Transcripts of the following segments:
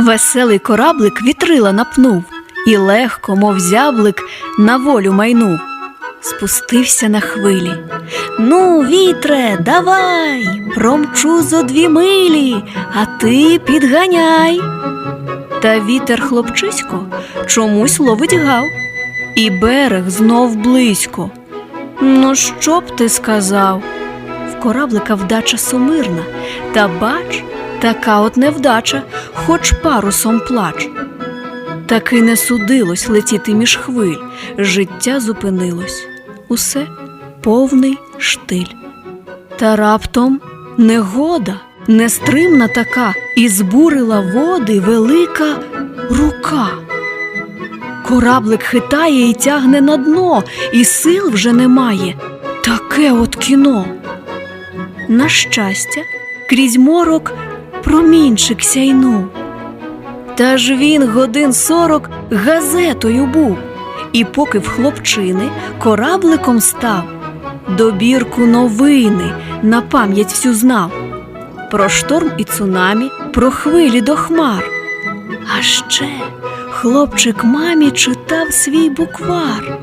Веселий кораблик вітрила напнув і легко, мов зяблик, на волю майнув. Спустився на хвилі. Ну, вітре, давай, промчу зо дві милі, а ти підганяй. Та вітер хлопчисько чомусь ловить гав, і берег знов близько. Ну, що б ти сказав? В кораблика вдача сумирна, та бач, така от невдача, хоч парусом плач. Таки не судилось летіти між хвиль, життя зупинилось, усе повний штиль. Та раптом негода, нестримна така, і збурила води велика рука. Кораблик хитає і тягне на дно, і сил вже немає. Таке от кіно. На щастя, крізь морок промінчик сяйнув. Та ж він годин сорок газетою був, і поки в хлопчини корабликом став, добірку новини на пам'ять всю знав. Про шторм і цунамі, про хвилі до хмар. А ще хлопчик мамі читав свій буквар.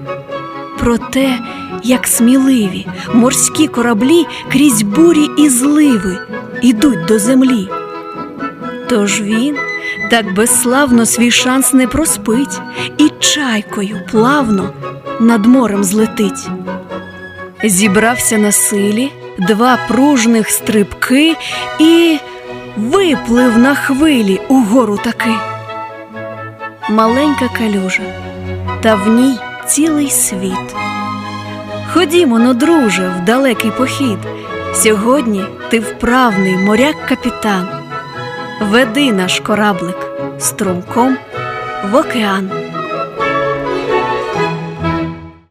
Про те, як сміливі морські кораблі крізь бурі і зливи ідуть до землі. Тож він так безславно свій шанс не проспить і чайкою плавно над морем злетить. Зібрався на силі два пружних стрибки і виплив на хвилі угору таки. Маленька калюжа, та в ній цілий світ. Ходімо, но, друже, в далекий похід. Сьогодні ти вправний моряк-капітан. Веди наш кораблик струмком в океан.